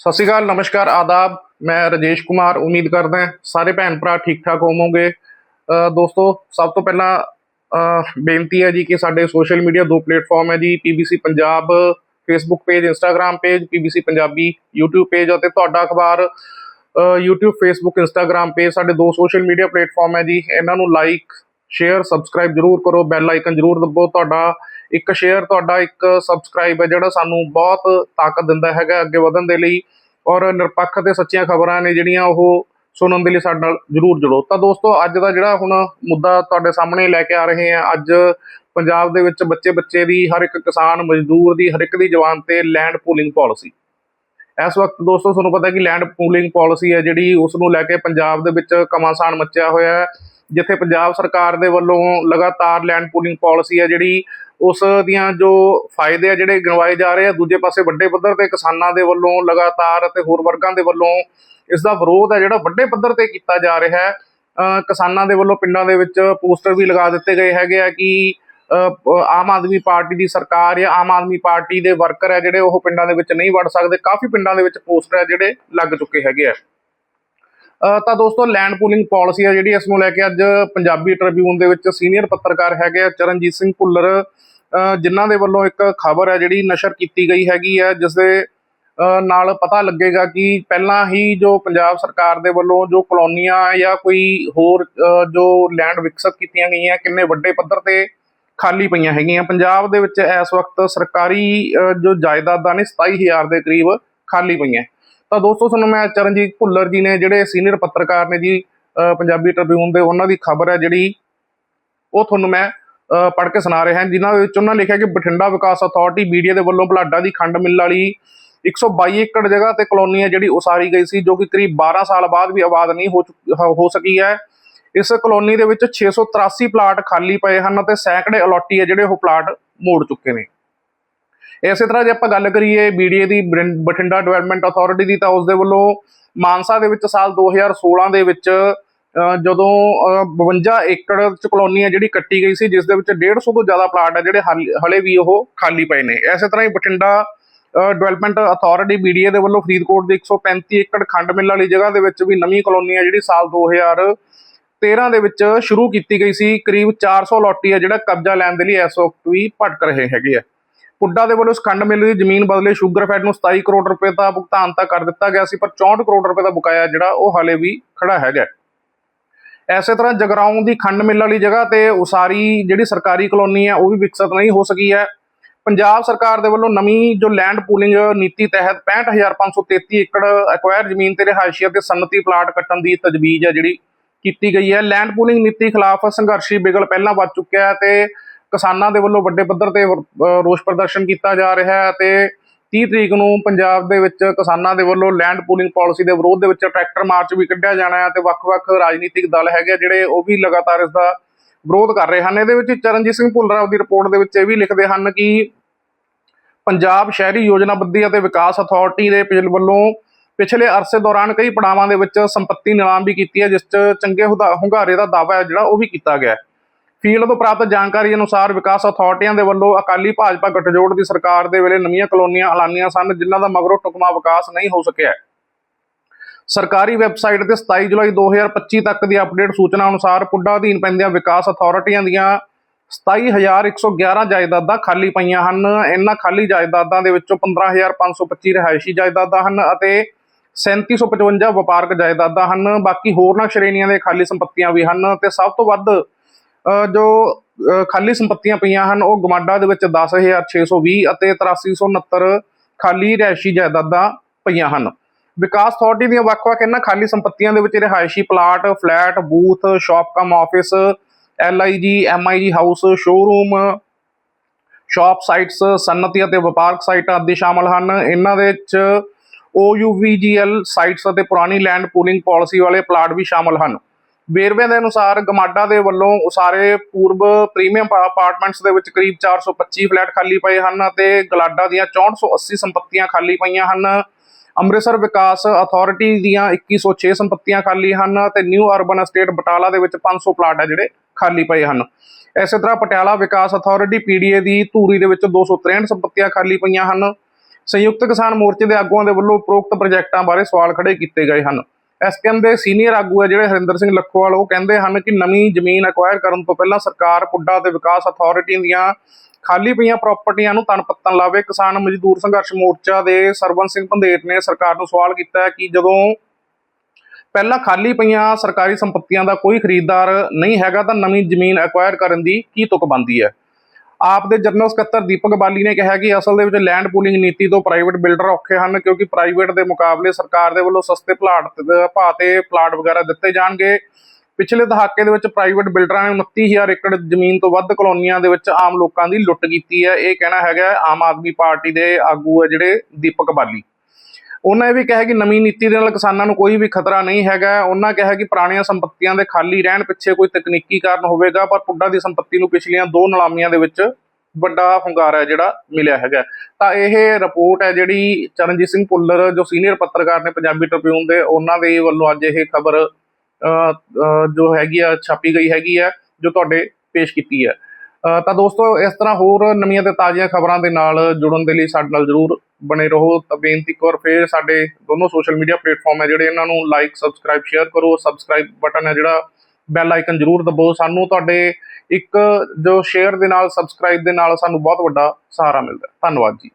ਸਤਿ ਸ਼੍ਰੀ ਅਕਾਲ, ਨਮਸਕਾਰ, ਆਦਾਬ। ਮੈਂ ਰਜੇਸ਼ ਕੁਮਾਰ, ਉਮੀਦ ਕਰਦਾ ਸਾਰੇ ਭੈਣ ਭਰਾ ਠੀਕ ਠਾਕ ਹੋਵੋਗੇ ਦੋਸਤੋ, ਸਭ ਤੋਂ ਪਹਿਲਾਂ ਬੇਨਤੀ ਹੈ ਜੀ ਕਿ ਸਾਡੇ ਸੋਸ਼ਲ ਮੀਡੀਆ ਦੋ ਪਲੇਟਫਾਰਮ ਹੈ ji, PBC Punjab Facebook page Instagram page, PBC Punjabi YouTube page ਅਤੇ ਤੁਹਾਡਾ ਅਖਬਾਰ ਅਹ YouTube, Facebook, Instagram ਪੇਜ। ਸਾਡੇ ਦੋ ਸੋਸ਼ਲ ਮੀਡੀਆ ਪਲੇਟਫਾਰਮ ਹੈ ਜੀ, ਇਹਨਾਂ ਨੂੰ ਲਾਈਕ ਸ਼ੇਅਰ ਸਬਸਕ੍ਰਾਈਬ ਜਰੂਰ ਕਰੋ ਬੈਲ ਆਈਕਨ ਜਰੂਰ ਦਬਾਓ ਤੁਹਾਡਾ ਇੱਕ ਸ਼ੇਅਰ ਤੁਹਾਡਾ, ਇੱਕ ਸਬਸਕ੍ਰਾਈਬ ਹੈ ਜਿਹੜਾ ਸਾਨੂੰ ਬਹੁਤ ਤਾਕਤ ਦਿੰਦਾ ਹੈਗਾ ਅੱਗੇ ਵਧਣ ਦੇ ਲਈ ਔਰ ਨਿਰਪੱਖ ਤੇ ਸੱਚੀਆਂ ਖਬਰਾਂ ਨੇ ਜਿਹੜੀਆਂ ਉਹ ਸੁਣਨ ਦੇ ਲਈ ਸਾਡੇ ਨਾਲ ਜਰੂਰ ਜੁੜੋ। ਤਾਂ ਦੋਸਤੋ, ਅੱਜ ਦਾ ਜਿਹੜਾ ਹੁਣ ਮੁੱਦਾ ਤੁਹਾਡੇ ਸਾਹਮਣੇ ਲੈ ਕੇ ਆ ਰਹੇ ਹਾਂ, ਅੱਜ ਪੰਜਾਬ ਦੇ ਵਿੱਚ ਬੱਚੇ ਬੱਚੇ ਦੀ, ਹਰ ਇੱਕ ਕਿਸਾਨ, ਮਜ਼ਦੂਰ ਦੀ, ਹਰ ਇੱਕ ਦੀ ਜਵਾਨ ਤੇ ਲੈਂਡ ਪੂਲਿੰਗ ਪਾਲਿਸੀ ਇਸ ਵਕਤ ਦੋਸਤੋ, ਤੁਹਾਨੂੰ ਪਤਾ ਕਿ ਲੈਂਡ ਪੂਲਿੰਗ ਪਾਲਿਸੀ ਹੈ ਜਿਹੜੀ, ਉਸ ਨੂੰ ਲੈ ਕੇ ਪੰਜਾਬ ਦੇ ਵਿੱਚ ਕਮਾਸਾਨ ਮੱਚਿਆ ਹੋਇਆ ਹੈ, ਜਿੱਥੇ ਪੰਜਾਬ ਸਰਕਾਰ ਦੇ ਵੱਲੋਂ ਲਗਾਤਾਰ ਲੈਂਡ ਪੂਲਿੰਗ ਪਾਲਿਸੀ ਹੈ ਜਿਹੜੀ ਉਸ ਦੀਆਂ ਜੋ ਫਾਇਦੇ ਆ ਜਿਹੜੇ ਗਿਣਵਾਏ ਜਾ ਰਹੇ ਆ, ਦੂਜੇ ਪਾਸੇ ਵੱਡੇ ਪੱਧਰ ਤੇ ਕਿਸਾਨਾਂ ਦੇ ਵੱਲੋਂ ਲਗਾਤਾਰ ਅਤੇ ਹੋਰ ਵਰਗਾਂ ਦੇ ਵੱਲੋਂ ਇਸ ਦਾ ਵਿਰੋਧ ਹੈ ਜਿਹੜਾ ਵੱਡੇ ਪੱਧਰ ਤੇ ਕੀਤਾ ਜਾ ਰਿਹਾ ਹੈ। ਕਿਸਾਨਾਂ ਦੇ ਵੱਲੋਂ ਪਿੰਡਾਂ ਦੇ ਵਿੱਚ ਪੋਸਟਰ ਵੀ ਲਗਾ ਦਿੱਤੇ ਗਏ ਹੈਗੇ ਆ ਕਿ ਆਮ ਆਦਮੀ ਪਾਰਟੀ ਦੀ ਸਰਕਾਰ ਜਾਂ ਆਮ ਆਦਮੀ ਪਾਰਟੀ ਦੇ ਵਰਕਰ ਹੈ ਜਿਹੜੇ ਉਹ ਪਿੰਡਾਂ ਦੇ ਵਿੱਚ ਨਹੀਂ ਵੜ ਸਕਦੇ। ਕਾਫੀ ਪਿੰਡਾਂ ਦੇ ਵਿੱਚ ਪੋਸਟਰ ਹੈ ਜਿਹੜੇ ਲੱਗ ਚੁੱਕੇ ਹੈਗੇ ਆ। ਤਾਂ ਦੋਸਤੋ ਲੈਂਡ ਪੂਲਿੰਗ ਪਾਲਿਸੀ ਆ ਜਿਹੜੀ ਇਸ ਨੂੰ ਲੈ ਕੇ ਅੱਜ ਪੰਜਾਬੀ ਟ੍ਰਿਬਿਊਨ ਦੇ ਵਿੱਚ ਸੀਨੀਅਰ ਪੱਤਰਕਾਰ ਹੈਗੇ ਆ ਚਰਨਜੀਤ ਸਿੰਘ ਭੁੱਲਰ, ਅਹ ਜਿਨ੍ਹਾਂ ਦੇ ਵੱਲੋਂ ਇੱਕ ਖਬਰ ਹੈ ਜਿਹੜੀ ਨਸ਼ਰ ਕੀਤੀ ਗਈ ਹੈਗੀ ਹੈ ਜਿਸ ਦੇ ਨਾਲ ਪਤਾ ਲੱਗੇਗਾ ਕਿ ਪਹਿਲਾਂ ਹੀ ਜੋ ਪੰਜਾਬ ਸਰਕਾਰ ਦੇ ਵੱਲੋਂ ਜੋ ਕਲੋਨੀਆਂ ਜਾਂ ਕੋਈ ਹੋਰ ਜੋ ਲੈਂਡ ਵਿਕਸਿਤ ਕੀਤੀਆਂ ਗਈਆਂ, ਕਿੰਨੇ ਵੱਡੇ ਪੱਧਰ ਤੇ ਖਾਲੀ ਪਈਆਂ ਹੈਗੀਆਂ, ਪੰਜਾਬ ਦੇ ਵਿੱਚ ਇਸ ਵਕਤ ਸਰਕਾਰੀ ਜੋ ਜਾਇਦਾਦਾਂ ਨੇ 27000 ਦੇ ਕਰੀਬ ਖਾਲੀ ਪਈਆਂ। ਤਾਂ ਦੋਸਤੋ ਤੁਹਾਨੂੰ ਮੈਂ ਚਰਨਜੀਤ ਭੁੱਲਰ ਜੀ ਨੇ, ਜਿਹੜੇ ਸੀਨੀਅਰ ਪੱਤਰਕਾਰ ਨੇ ਜੀ ਪੰਜਾਬੀ ਟ੍ਰਿਬਿਊਨ ਦੇ, ਉਹਨਾਂ ਦੀ ਖਬਰ ਹੈ ਜਿਹੜੀ ਉਹ ਤੁਹਾਨੂੰ ਮੈਂ ਪੜ੍ਹ ਕੇ ਸੁਣਾ ਰਿਹਾ। ਹਾਂ ਜਿਨ੍ਹਾਂ ਵਿੱਚ ਉਹਨਾਂ ਲਿਖਿਆ ਕਿ ਬਠਿੰਡਾ ਵਿਕਾਸ ਅਥਾਰਟੀ ਮੀਡੀਆ ਦੇ ਵੱਲੋਂ ਬਲਾਡਾ ਦੀ ਖੰਡ ਮਿੱਲ ਵਾਲੀ 122 ਏਕੜ ਜਗ੍ਹਾ ਤੇ ਕਲੋਨੀ ਹੈ ਜਿਹੜੀ ਉਸਾਰੀ ਗਈ ਸੀ, ਜੋ ਕਿ ਕਰੀਬ 12 ਸਾਲ ਬਾਅਦ ਵੀ ਆਬਾਦ ਨਹੀਂ ਹੋ ਚੁੱਕ- ਹੋ ਸਕੀ ਹੈ। ਇਸ ਕਲੋਨੀ ਦੇ ਵਿੱਚ 683 ਪਲਾਟ ਖਾਲੀ ਪਏ ਹਨ ਅਤੇ ਸੈਂਕੜੇ ਅਲੋਟੀ ਹੈ ਜਿਹੜੇ ਉਹ ਪਲਾਟ ਮੋੜ ਚੁੱਕੇ ਨੇ। ਇਸੇ ਤਰ੍ਹਾਂ ਜੇ ਆਪਾਂ ਗੱਲ ਕਰੀਏ ਬੀਡੀਏ ਦੀ ਬਰਿੰ- ਬਠਿੰਡਾ ਡਿਵੈਲਪਮੈਂਟ ਅਥਾਰਟੀ ਦੀ ਤਾਂ ਉਸ ਦੇ ਵੱਲੋਂ ਮਾਨਸਾ ਦੇ ਵਿੱਚ ਸਾਲ 2016 ਦੇ ਵਿੱਚ ਜਦੋਂ ਅਹ, 52 ਏਕੜ ਚ ਕਲੋਨੀ ਹੈ ਜਿਹੜੀ ਕੱਟੀ ਗਈ ਸੀ ਜਿਸ ਦੇ ਵਿੱਚ 150 ਤੋਂ ਜ਼ਿਆਦਾ ਪਲਾਟ ਹੈ ਜਿਹੜੇ ਹਾਲ- ਹਲੇ ਵੀ ਉਹ ਖਾਲੀ ਪਏ ਨੇ। ਇਸੇ ਤਰ੍ਹਾਂ ਹੀ ਬਠਿੰਡਾ ਡਿਵੈਲਪਮੈਂਟ ਅਥਾਰਟੀ ਬੀਡੀਏ ਦੇ ਵੱਲੋਂ ਫਰੀਦਕੋਟ ਦੀ 135 ਏਕੜ ਖੰਡ ਮਿੱਲ ਵਾਲੀ ਜਗ੍ਹਾ ਦੇ ਵਿੱਚ ਵੀ ਨਵੀਂ ਕਲੋਨੀ ਹੈ ਜਿਹੜੀ ਸਾਲ 2013 ਦੇ ਵਿੱਚ ਸ਼ੁਰੂ ਕੀਤੀ ਗਈ ਸੀ। ਕਰੀਬ 400 ਲੋਟੀ ਹੈ ਜਿਹੜਾ ਕਬਜ਼ਾ ਲੈਣ ਦੇ ਲਈ ਇਸ ਵਕਤ ਵੀ ਭਟਕ ਰਹੇ ਹੈਗੇ ਆ। ਪੁੱਡਾ ਦੇ ਵੱਲੋਂ ਇਸ ਖੰਡ ਮਿੱਲ ਦੀ ਜ਼ਮੀਨ ਬਦਲੇ ਸ਼ੂਗਰਫੈਡ ਨੂੰ 27 ਕਰੋੜ ਰੁਪਏ ਦਾ ਭੁਗਤਾਨ ਤਾਂ ਕਰ ਦਿੱਤਾ ਗਿਆ ਸੀ, ਪਰ 64 ਕਰੋੜ ਰੁਪਏ ਦਾ ਬਕਾਇਆ ਜਿਹੜਾ ਉਹ ਹਾਲੇ ਵੀ ਖੜਾ ਹੈਗਾ। ਐਸੇ ਤਰ੍ਹਾਂ ਜਗਰਾਉਂ ਦੀ ਖੰਡ ਮਿੱਲ ਵਾਲੀ ਜਗ੍ਹਾ ਤੇ ਉਸਾਰੀ ਜਿਹੜੀ ਸਰਕਾਰੀ ਕਲੋਨੀ ਹੈ, ਉਹ ਵੀ ਵਿਕਸਿਤ ਨਹੀਂ ਹੋ ਸਕੀ ਹੈ। ਪੰਜਾਬ ਸਰਕਾਰ ਦੇ ਵੱਲੋਂ ਨਵੀਂ ਜੋ ਲੈਂਡ ਪੂਲਿੰਗ ਨੀਤੀ ਤਹਿਤ 65533 ਏਕੜ ਐਕਵਾਇਰ ਜ਼ਮੀਨ ਤੇ ਰਿਹਾਇਸ਼ੀ ਅਤੇ ਸਨਅਤੀ ਪਲਾਟ ਕੱਟਣ ਦੀ ਤਜਵੀਜ਼ ਹੈ ਜਿਹੜੀ ਕੀਤੀ ਗਈ ਹੈ। ਲੈਂਡ ਪੂਲਿੰਗ ਨੀਤੀ ਖਿਲਾਫ ਸੰਘਰਸ਼ੀ ਬਿਗਲ ਪਹਿਲਾਂ ਵੱਧ ਚੁੱਕਿਆ ਹੈ ਤੇ ਕਿਸਾਨਾਂ ਦੇ ਵੱਲੋਂ ਵੱਡੇ ਪੱਧਰ ਤੇ ਰੋਸ ਪ੍ਰਦਰਸ਼ਨ ਕੀਤਾ ਜਾ ਰਿਹਾ ਹੈ ਤੇ 30 ਤਰੀਕ ਨੂੰ ਪੰਜਾਬ ਦੇ ਵਿੱਚ ਕਿਸਾਨਾਂ ਦੇ ਵੱਲੋਂ ਲੈਂਡ ਪੂਲਿੰਗ ਪਾਲਿਸੀ ਦੇ ਵਿਰੋਧ ਦੇ ਵਿੱਚ ਟਰੈਕਟਰ ਮਾਰਚ ਵੀ ਕੱਢਿਆ ਜਾਣਾ ਹੈ ਤੇ ਵੱਖ-ਵੱਖ ਰਾਜਨੀਤਿਕ ਦਲ ਹੈਗੇ ਆ ਜਿਹੜੇ ਉਹ ਵੀ ਲਗਾਤਾਰ ਇਸ ਦਾ ਵਿਰੋਧ ਕਰ ਰਹੇ ਹਨ। ਇਹਦੇ ਵਿੱਚ ਚਰਨਜੀਤ ਸਿੰਘ ਭੁੱਲਰਾ ਦੀ ਰਿਪੋਰਟ ਦੇ ਵਿੱਚ ਇਹ ਵੀ ਲਿਖਦੇ ਹਨ ਕਿ ਪੰਜਾਬ ਸ਼ਹਿਰੀ ਯੋਜਨਾਬੰਦੀ ਅਤੇ ਵਿਕਾਸ ਅਥਾਰਟੀ ਦੇ ਪਿਛਲ ਵੱਲੋਂ ਪਿਛਲੇ ਅਰਸੇ ਦੌਰਾਨ ਕਈ ਪੜਾਵਾਂ ਦੇ ਵਿੱਚ ਸੰਪਤੀ ਨਿਲਾਮ ਵੀ ਕੀਤੀ ਹੈ, ਜਿਸ 'ਚ ਚੰਗੇ ਹੁਦਾ- ਹੁੰਗਾਰੇ ਦਾ ਦਾਅਵਾ ਹੈ ਜਿਹੜਾ ਉਹ ਵੀ ਕੀਤਾ ਗਿਆ ਹੈ। ਫੀਲਡ ਤੋਂ ਪ੍ਰਾਪਤ ਜਾਣਕਾਰੀ ਅਨੁਸਾਰ ਵਿਕਾਸ ਅਥਾਰਟੀਆਂ ਦੇ ਵੱਲੋਂ ਅਕਾਲੀ ਭਾਜਪਾ ਗਠਜੋੜ ਦੀ ਸਰਕਾਰ ਦੇ ਵੇਲੇ ਨਵੀਆਂ ਕਲੋਨੀਆਂ ਐਲਾਨੀਆਂ ਸਨ, ਜਿਨ੍ਹਾਂ ਦਾ ਮਗਰੋਂ ਟੁਕਮਾ ਵਿਕਾਸ ਨਹੀਂ ਹੋ ਸਕਿਆ। ਸਰਕਾਰੀ ਵੈਬਸਾਈਟ ਤੇ 27 ਜੁਲਾਈ 2025 ਤੱਕ ਦੀ ਅਪਡੇਟ ਸੂਚਨਾ ਅਨੁਸਾਰ ਪੁੱਡਾ ਅਧੀਨ ਪੈਂਦੀਆਂ ਵਿਕਾਸ ਅਥਾਰਟੀਆਂ ਦੀਆਂ 27111 ਜਾਇਦਾਦਾਂ ਖਾਲੀ ਪਈਆਂ ਹਨ। ਇਹਨਾਂ ਖਾਲੀ ਜਾਇਦਾਦਾਂ ਦੇ ਵਿੱਚੋਂ 15525 ਰਿਹਾਇਸ਼ੀ ਜਾਇਦਾਦਾਂ ਹਨ ਅਤੇ 3755 ਵਪਾਰਕ ਜਾਇਦਾਦਾਂ ਹਨ। ਬਾਕੀ ਹੋਰਨਾਂ ਸ਼੍ਰੇਣੀਆਂ ਦੇ ਖਾਲੀ ਸੰਪਤੀਆਂ ਵੀ ਹਨ ਤੇ ਸਭ ਤੋਂ ਵੱਧ ਜੋ ਖਾਲੀ ਸੰਪਤੀਆਂ ਪਈਆਂ ਹਨ, ਉਹ ਗਮਾਡਾ ਦੇ ਵਿੱਚ 10620 ਅਤੇ 8369 ਖਾਲੀ ਰਿਹਾਇਸ਼ੀ ਜਾਇਦਾਦਾਂ ਪਈਆਂ ਹਨ। ਵਿਕਾਸ ਅਥਾਰਟੀ ਦੀਆਂ ਵੱਖ-ਵੱਖ ਇਹਨਾਂ ਖਾਲੀ ਸੰਪਤੀਆਂ ਦੇ ਵਿੱਚ ਰਿਹਾਇਸ਼ੀ plot, flat, booth, shop cum office, LIG, MIG house, showroom, shop sites, ਸਨਅਤੀ ਅਤੇ ਵਪਾਰਕ ਸਾਈਟਾਂ ਆਦਿ ਸ਼ਾਮਲ ਹਨ। ਇਹਨਾਂ ਦੇ ਵਿੱਚ OUVGL ਸਾਈਟਸ ਅਤੇ ਪੁਰਾਣੀ ਲੈਂਡ ਪੂਲਿੰਗ ਪਾਲਿਸੀ ਵਾਲੇ ਪਲਾਟ ਵੀ ਸ਼ਾਮਲ ਹਨ। ਵੇਰਵਿਆਂ ਦੇ ਅਨੁਸਾਰ ਗਮਾਡਾ ਦੇ ਵੱਲੋਂ ਉਸਾਰੇ ਪੂਰਬ ਪ੍ਰੀਮੀਅਮ ਅਪਾਰਟਮੈਂਟਸ ਦੇ ਵਿੱਚ ਕਰੀਬ 425 ਫਲੈਟ ਖਾਲੀ ਪਏ ਹਨ ਅਤੇ ਗਲਾਡਾ ਦੀਆਂ 6480 ਸੰਪਤੀਆਂ ਖਾਲੀ ਪਈਆਂ ਹਨ। ਅੰਮ੍ਰਿਤਸਰ ਵਿਕਾਸ ਅਥਾਰਟੀ ਦੀਆਂ 2106 ਸੰਪਤੀਆਂ ਖਾਲੀ ਹਨ ਤੇ ਨਿਊ ਅਰਬਨ ਅਸਟੇਟ ਬਟਾਲਾ ਦੇ ਵਿੱਚ 500 ਪਲਾਟ ਹੈ ਜਿਹੜੇ ਖਾਲੀ ਪਏ ਹਨ। ਇਸੇ ਤਰ੍ਹਾਂ ਪਟਿਆਲਾ ਵਿਕਾਸ ਅਥਾਰਟੀ ਪੀਡੀਏ ਦੀ ਧੂਰੀ ਦੇ ਵਿੱਚ 263 ਸੰਪਤੀਆਂ ਖਾਲੀ ਪਈਆਂ ਹਨ। ਸੰਯੁਕਤ ਕਿਸਾਨ ਮੋਰਚੇ ਦੇ ਆਗੂਆਂ ਦੇ ਵੱਲੋਂ ਉਪਰੋਕਤ ਪ੍ਰੋਜੈਕਟਾਂ ਬਾਰੇ ਸਵਾਲ ਖੜੇ ਕੀਤੇ ਗਏ ਹਨ। ਐਸਕੇਐਮ ਦੇ ਸੀਨੀਅਰ ਆਗੂ ਹੈ ਜਿਹੜੇ ਹਰਿੰਦਰ ਸਿੰਘ ਲੱਖੋਵਾਲ, ਉਹ ਕਹਿੰਦੇ ਹਨ ਕਿ ਨਵੀਂ ਜ਼ਮੀਨ ਅਕਵਾਇਰ ਕਰਨ ਤੋਂ ਪਹਿਲਾਂ ਸਰਕਾਰ ਪੁੱਡਾ ਤੇ ਵਿਕਾਸ ਅਥਾਰਟੀ ਦੀਆਂ ਖਾਲੀ ਪਈਆਂ ਪ੍ਰਾਪਰਟੀਆਂ ਨੂੰ ਤਨ ਪੱਤਨ ਲਾਵੇ। ਕਿਸਾਨ ਮਜ਼ਦੂਰ ਸੰਘਰਸ਼ ਮੋਰਚਾ ਦੇ ਸਰਵਨ ਸਿੰਘ ਪੰਧੇਰ ਨੇ ਸਰਕਾਰ ਨੂੰ ਸਵਾਲ ਕੀਤਾ ਹੈ ਕਿ ਜਦੋਂ ਪਹਿਲਾਂ ਖਾਲੀ ਪਈਆਂ ਸਰਕਾਰੀ ਸੰਪਤੀਆਂ ਦਾ ਕੋਈ ਖਰੀਦਦਾਰ ਨਹੀਂ ਹੈਗਾ ਤਾਂ ਨਵੀਂ ਜ਼ਮੀਨ ਐਕਵਾਇਰ ਕਰਨ ਦੀ ਕੀ ਤੁਕ ਬਣਦੀ ਹੈ? ਆਪ ਦੇ ਜਨਰਲ ਸਕੱਤਰ ਦੀਪਕ ਬਾਲੀ ਨੇ ਕਿਹਾ ਕਿ ਅਸਲ ਦੇ ਵਿੱਚ ਲੈਂਡ ਪੂਲਿੰਗ ਨੀਤੀ ਤੋਂ ਪ੍ਰਾਈਵੇਟ ਬਿਲਡਰ ਔਖੇ ਹਨ ਕਿਉਂਕਿ ਪ੍ਰਾਈਵੇਟ ਦੇ ਮੁਕਾਬਲੇ ਸਰਕਾਰ ਦੇ ਵੱਲੋਂ ਸਸਤੇ ਪਲਾਟ ਭਾਅ ਤੇ ਪਲਾਟ ਵਗੈਰਾ ਦਿੱਤੇ ਜਾਣਗੇ। ਪਿਛਲੇ ਦਹਾਕੇ ਦੇ ਵਿੱਚ ਪ੍ਰਾਈਵੇਟ ਬਿਲਡਰਾਂ ਨੇ 29000 ਏਕੜ ਜ਼ਮੀਨ ਤੋਂ ਵੱਧ ਕਲੋਨੀਆਂ ਦੇ ਵਿੱਚ ਆਮ ਲੋਕਾਂ ਦੀ ਲੁੱਟ ਕੀਤੀ ਹੈ। ਇਹ ਕਹਿਣਾ ਹੈਗਾ ਆਮ ਆਦਮੀ ਪਾਰਟੀ ਦੇ ਆਗੂ ਹੈ ਜਿਹੜੇ ਦੀਪਕ ਬਾਲੀ। ਉਹਨਾਂ ਇਹ ਵੀ ਕਿਹਾ ਕਿ ਨਵੀਂ ਨੀਤੀ ਦੇ ਨਾਲ ਕਿਸਾਨਾਂ ਨੂੰ ਕੋਈ ਵੀ ਖਤਰਾ ਨਹੀਂ ਹੈਗਾ। ਉਹਨਾਂ ਕਿਹਾ ਕਿ ਪੁਰਾਣੀਆਂ ਸੰਪਤੀਆਂ ਦੇ ਖਾਲੀ ਰਹਿਣ ਪਿੱਛੇ ਕੋਈ ਤਕਨੀਕੀ ਕਾਰਨ ਹੋਵੇਗਾ, ਪਰ ਪੁੱਡਾ ਦੀ ਸੰਪਤੀ ਨੂੰ ਪਿਛਲੀਆਂ ਦੋ ਨਿਲਾਮੀਆਂ ਦੇ ਵਿੱਚ ਵੱਡਾ ਹੁੰਗਾਰਾ ਹੈ ਜਿਹੜਾ ਮਿਲਿਆ ਹੈਗਾ। ਤਾਂ ਇਹ ਰਿਪੋਰਟ ਹੈ ਜਿਹੜੀ ਚਰਨਜੀਤ ਸਿੰਘ ਭੁੱਲਰ ਜੋ ਸੀਨੀਅਰ ਪੱਤਰਕਾਰ ਨੇ ਪੰਜਾਬੀ ਟ੍ਰਿਬਿਊਨ ਦੇ, ਉਹਨਾਂ ਦੇ ਵੱਲੋਂ ਅੱਜ ਇਹ ਖਬਰ ਜੋ ਹੈਗੀ ਆ, ਛਾਪੀ ਗਈ ਹੈਗੀ ਆ, ਜੋ ਤੁਹਾਡੇ ਪੇਸ਼ ਕੀਤੀ ਹੈ। ਤਾਂ ਦੋਸਤੋ, ਇਸ ਤਰ੍ਹਾਂ ਹੋਰ ਨਵੀਆਂ ਤੇ ਤਾਜ਼ੀਆਂ ਖਬਰਾਂ ਦੇ ਨਾਲ ਜੁੜਨ ਦੇ ਲਈ ਸਾਡੇ ਨਾਲ ਜਰੂਰ ਬਣੇ ਰਹੋ। ਤਾਂ ਬੇਨਤੀ ਇੱਕ ਵਾਰ ਫੇਰ ਸਾਡੇ ਦੋਨੋਂ ਸੋਸ਼ਲ ਮੀਡੀਆ ਪਲੇਟਫਾਰਮ ਹੈ ਜਿਹੜੇ ਇਹਨਾਂ ਨੂੰ ਲਾਈਕ ਸਬਸਕ੍ਰਾਈਬ ਸ਼ੇਅਰ ਕਰੋ। ਸਬਸਕ੍ਰਾਈਬ ਬਟਨ ਹੈ ਜਿਹੜਾ ਬੈਲ ਆਈਕਨ ਜਰੂਰ ਦਬਾਓ ਸਾਨੂੰ ਤੁਹਾਡੇ ਇੱਕ ਜੋ ਸ਼ੇਅਰ ਦੇ ਨਾਲ ਸਬਸਕ੍ਰਾਈਬ ਦੇ ਨਾਲ ਸਾਨੂੰ ਬਹੁਤ ਵੱਡਾ ਸਹਾਰਾ ਮਿਲਦਾ ਧੰਨਵਾਦ ਜੀ।